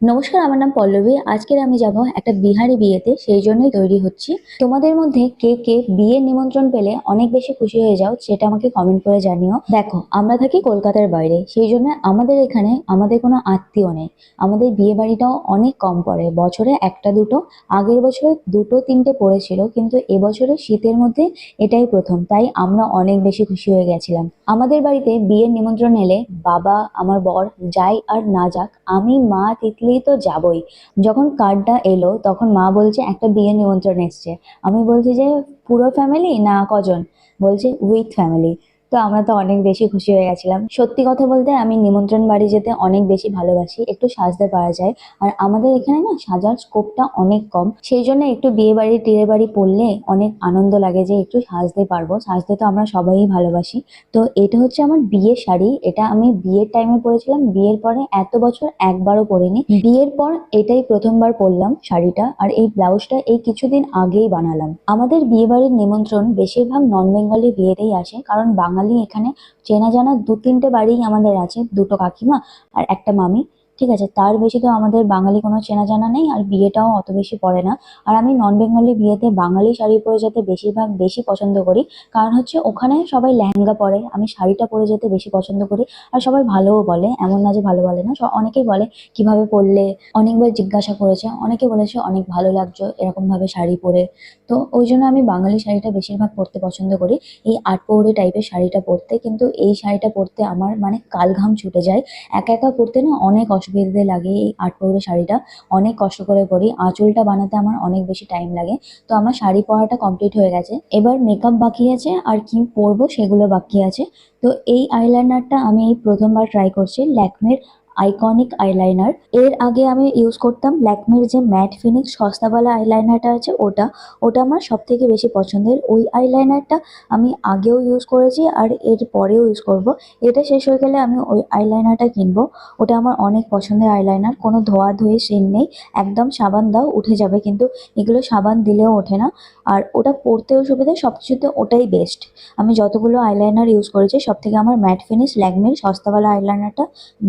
নমস্কার, আমার নাম পল্লবী। আজকের আমি যাব একটা বিহারি বিয়েতে, সেই জন্যই তৈরি হচ্ছি। তোমাদের মধ্যে কে কে বিয়ের নিমন্ত্রণ পেলে অনেক বেশি খুশি হয়ে যাও, সেটা আমাকে কমেন্ট করে জানিও। দেখো, আমরা থাকি কলকাতার বাইরে, সেই জন্য আমাদের এখানে আমাদের কোনো আত্মীয় নেই। আমাদের বিয়ে বাড়িটাও অনেক কম পড়ে, বছরে একটা দুটো, আগের বছরে দুটো তিনটে পড়েছিল, কিন্তু এবছরে শীতের মধ্যে এটাই প্রথম, তাই আমরা অনেক বেশি খুশি হয়ে গেছিলাম। আমাদের বাড়িতে বিয়ের নিমন্ত্রণ এলে বাবা, আমার বর, যাই আর না যাক, আমি মা, তিতলি তো যাবই। যখন কার্ডটা এলো, তখন মা বলছে, একটা বিয়ে নিমন্ত্রণ এসছে। আমি বলছি, যে পুরো ফ্যামিলি না কজন? বলছে উইথ ফ্যামিলি তো আমরা তো অনেক বেশি খুশি হয়ে গেছিলাম। সত্যি কথা বলতে আমি নিমন্ত্রণ বাড়ি যেতে অনেক বেশি ভালোবাসি, একটু সাজতে পারা যায়। আর আমাদের এখানে না সাজার স্কোপটা অনেক কম, সেই জন্য একটু বিয়ে বাড়ি, টিয়ে বাড়ি পড়লে অনেক আনন্দ লাগে যে একটু সাজতে পারব। সাজতে তো আমরা সবাই ভালোবাসি। তো এটা হচ্ছে আমার বিয়ের শাড়ি, এটা আমি বিয়ের টাইমে পরেছিলাম। বিয়ের পরে এত বছর একবারও পরিনি। বিয়ের পর এটাই প্রথমবার পরলাম শাড়িটা আর এই ব্লাউজটা এই কিছুদিন আগেই বানালাম। আমাদের বিয়ে বাড়ির নিমন্ত্রণ বেশিরভাগ নন বেঙ্গলি বিয়েতেই আসে, কারণ বাঙালি এখানে চেনা জানা দু তিনটে বাড়ি আমাদের আছে দুটো কাকিমা আর একটা মামি। ঠিক আছে, তার বেশি তো আমাদের বাঙালি কোনো চেনা জানা নেই আর বিয়েটাও অত বেশি পড়ে না। আর আমি নন বেঙ্গলি বিয়েতে বাঙালি শাড়ি পরে যেতে বেশিরভাগ বেশি পছন্দ করি। কারণ হচ্ছে ওখানে সবাই লেহেঙ্গা পরে, আমি শাড়িটা পরে যেতে বেশি পছন্দ করি আর সবাই ভালোও বলে, এমন না যে ভালো বলে না। অনেকেই বলে, কীভাবে পরলে? অনেকবার জিজ্ঞাসা করেছে, অনেকে বলেছে, অনেক ভালো লাগছে এরকমভাবে শাড়ি পরে। তো ওই জন্য আমি বাঙালি শাড়িটা বেশিরভাগ পরতে পছন্দ করি। এই আটপৌরে টাইপের শাড়িটা পরতে, কিন্তু এই শাড়িটা পরতে আমার মানে কাল ঘাম ছুটে যায়। একা একা পরতে না অনেক অসুবিধে লাগে এই আট আটপৌরে শাড়িটা। অনেক কষ্ট করে পরি। আঁচলটা বানাতে আমার অনেক বেশি টাইম লাগে। তো আমার শাড়ি পরাটা কমপ্লিট হয়ে গেছে। এবার মেকআপ বাকি আছে আর কি পরবো সেগুলো বাকি আছে। তো এই আইলাইনারটা আমি এই প্রথমবার ট্রাই করছি ল্যাকমের আইকনিক আইলাইনার এর আগে আমি ইউজ করতাম ল্যাকমির যে ম্যাট ফিনিক্স সস্তাওয়ালা আইলাইনারটা আছে ওটা। ওটা আমার সব থেকে বেশি পছন্দের। ওই আইলাইনারটা আমি আগেও ইউজ করেছি আর এর পরেও ইউজ করব। এটা শেষ হয়ে গেলে আমি ওই আইলাইনারটা কিনবো। ওটা আমার অনেক পছন্দের আইলাইনার কোনো ধোয়া ধুয়ে সিন নেই। একদম সাবান দাও, উঠে যাবে। কিন্তু এগুলো সাবান দিলেও ওঠে না। আর ওটা পরতেও সুবিধা সব কিছুতে ওটাই বেস্ট আমি যতগুলো আইলাইনার ইউজ করেছি সব থেকে আমার ম্যাট ফিনিশ ল্যাকমির সস্তাওয়ালা আইলাইনারটা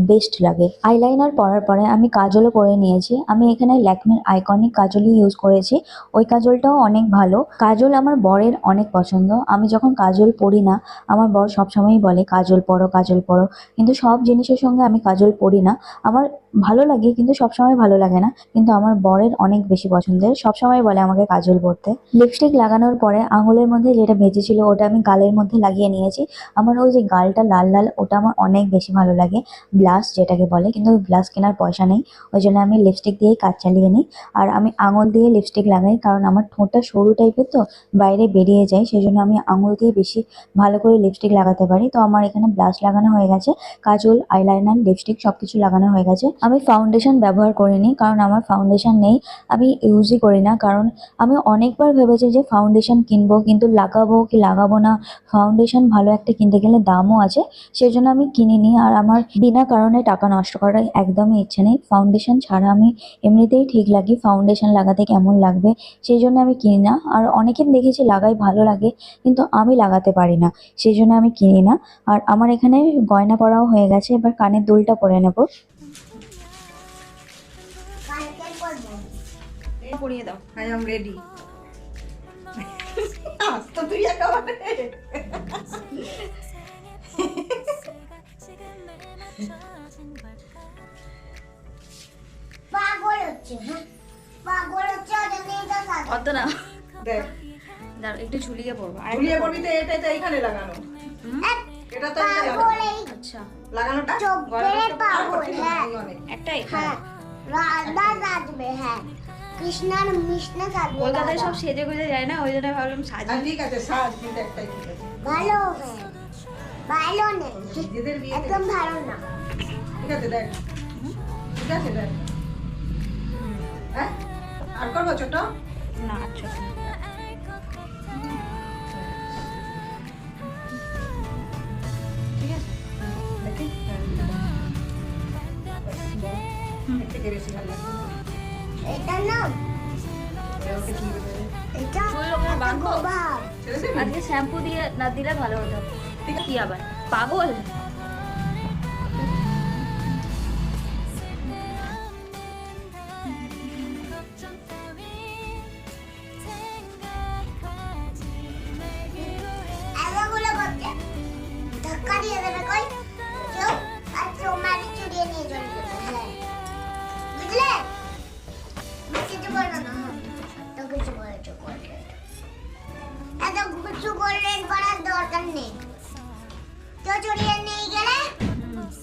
বেস্ট লাগে। আইলাইনার পরার পরে আমি কাজলও পরে নিয়েছি। আমি এখানে ল্যাকমির আইকনিক কাজলই ইউজ করেছি। ওই কাজলটাও অনেক ভালো। কাজল আমার বরের অনেক পছন্দ। আমি যখন কাজল পরি না, আমার বর সবসময়ই বলে, কাজল পরো কাজল পরো। কিন্তু সব জিনিসের সঙ্গে আমি কাজল পরি না। আমার ভালো লাগে, কিন্তু সবসময় ভালো লাগে না। কিন্তু আমার বরের অনেক বেশি পছন্দের। সবসময় বলে আমাকে কাজল পরতে। লিপস্টিক লাগানোর পরে আঙুলের মধ্যে যেটা ভেজেছিল, ওটা আমি গালের মধ্যে লাগিয়ে নিয়েছি। আমার ওই যে গালটা লাল লাল, ওটা আমার অনেক বেশি ভালো লাগে। ব্লাশ যেটাকে বলে, কিন্তু ব্লাশ কেনার পয়সা নেই। ওই জন্য আমি লিপস্টিক দিয়েই কাজ চালিয়ে নিই। আর আমি আঙুল দিয়ে লিপস্টিক লাগাই, কারণ আমার ঠোঁটটা সরু টাইপের তো, বাইরে বেরিয়ে যায়। সেই জন্য আমি আঙুল দিয়ে বেশি ভালো করে লিপস্টিক লাগাতে পারি। তো আমার এখানে ব্লাশ লাগানো হয়ে গেছে। কাজল আইলাইনার লিপস্টিক সব কিছু লাগানো হয়ে গেছে। আমি ফাউন্ডেশন ব্যবহার করিনি কারণ আমার ফাউন্ডেশন নেই। আমি ইউজই করি না, কারণ আমি অনেকবার ভেবেছি যে ফাউন্ডেশন কিনবো, কিন্তু লাগাবো কি লাগাবো না। ফাউন্ডেশন ভালো একটা কিনতে গেলে দামও আছে সেই জন্য আমি কিনিনি। আর আমার বিনা কারণে টাকা নষ্ট করার একদমই ইচ্ছে নেই। ফাউন্ডেশন ছাড়া আমি এমনিতেই ঠিক লাগি। ফাউন্ডেশন লাগাতে কেমন লাগবে সেই জন্য আমি কিনি না। আর অনেকের দেখেছি লাগাই ভালো লাগে কিন্তু আমি লাগাতে পারি না। সেই জন্য আমি কিনি না। আর আমার এখানে গয়না পরাও হয়ে গেছে। এবার কানের দুলটা পরে নেব। পরিয়ে দাও। আই এম রেডি তো তুই একেবারে পাগল অত না। দেখ। দাঁড়াও একটু ঝুলিয়ে পড়ব। ঝুলিয়ে পড়বি। তো এটাই তো এইখানে লাগানো। এটা তো এখানে লাগানো। পাগল এই আচ্ছা। লাগানোটা? হ্যাঁ। হ্যাঁ। রাধা হ্যাঁ। কৃষ্ণার মিষ্ণ সাজবে কলকাতায় সব সেজে গুজে যায় না? ওই জন্য ভাবলাম আর ঠিক আছে সাজ কিন্তু একটাই ঠিক আছে। ভালো ভালো নেই। একদম ভালো না। ঠিক আছে দেখ। ঠিক আছে দেখ। হ্যাঁ? আর করব ছোট? না এটা না। এটা? আজকে শ্যাম্পু দিয়ে না দিলে ভালো হতো। কি আবার? পাগল।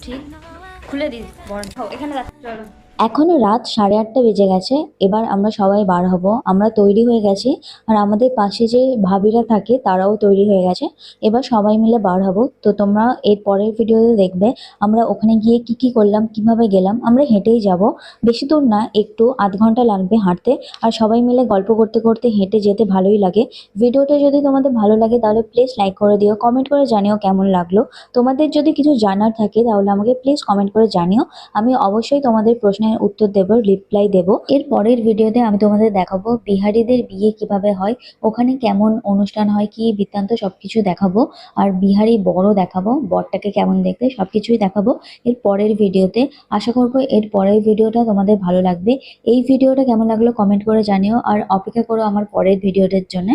ঠিক খুলে দিস বরণ। এখানে চলো। এখনও রাত সাড়ে আটটা বেজে গেছে, এবার আমরা সবাই বার হব। আমরা তৈরি হয়ে গেছি, আর আমাদের পাশে যে ভাবিরা থাকে তারাও তৈরি হয়ে গেছে। এবার সবাই মিলে বার হব। তো তোমরা এর পরের ভিডিওতে দেখবে আমরা ওখানে গিয়ে কি কি করলাম, কীভাবে গেলাম। আমরা হেঁটেই যাব। বেশি দূর না, একটু আধ ঘণ্টা লাগবে হাঁটতে। আর সবাই মিলে গল্প করতে করতে হেঁটে যেতে ভালোই লাগে। ভিডিওটা যদি তোমাদের ভালো লাগে তাহলে প্লিজ লাইক করে দিও কমেন্ট করে জানিও কেমন লাগল। তোমাদের যদি কিছু জানার থাকে তাহলে আমাকে প্লিজ কমেন্ট করে জানিও। আমি অবশ্যই তোমাদের প্রশ্নের উত্তর দেবো রিপ্লাই দেবো। এর পরের ভিডিওতে আমি তোমাদের দেখাবো বিহারিদের বিয়ে কীভাবে হয়, ওখানে কেমন অনুষ্ঠান হয়, কি বৃত্তান্ত সবকিছু দেখাবো। আর বিহারি বড় দেখাবো, বরটাকে কেমন দেখতে সবকিছুই দেখাবো এর পরের ভিডিওতে আশা করব এর পরের ভিডিওটা তোমাদের ভালো লাগবে। এই ভিডিওটা কেমন লাগল কমেন্ট করে জানিও। আর অপেক্ষা করো আমার পরের ভিডিওটার জন্য।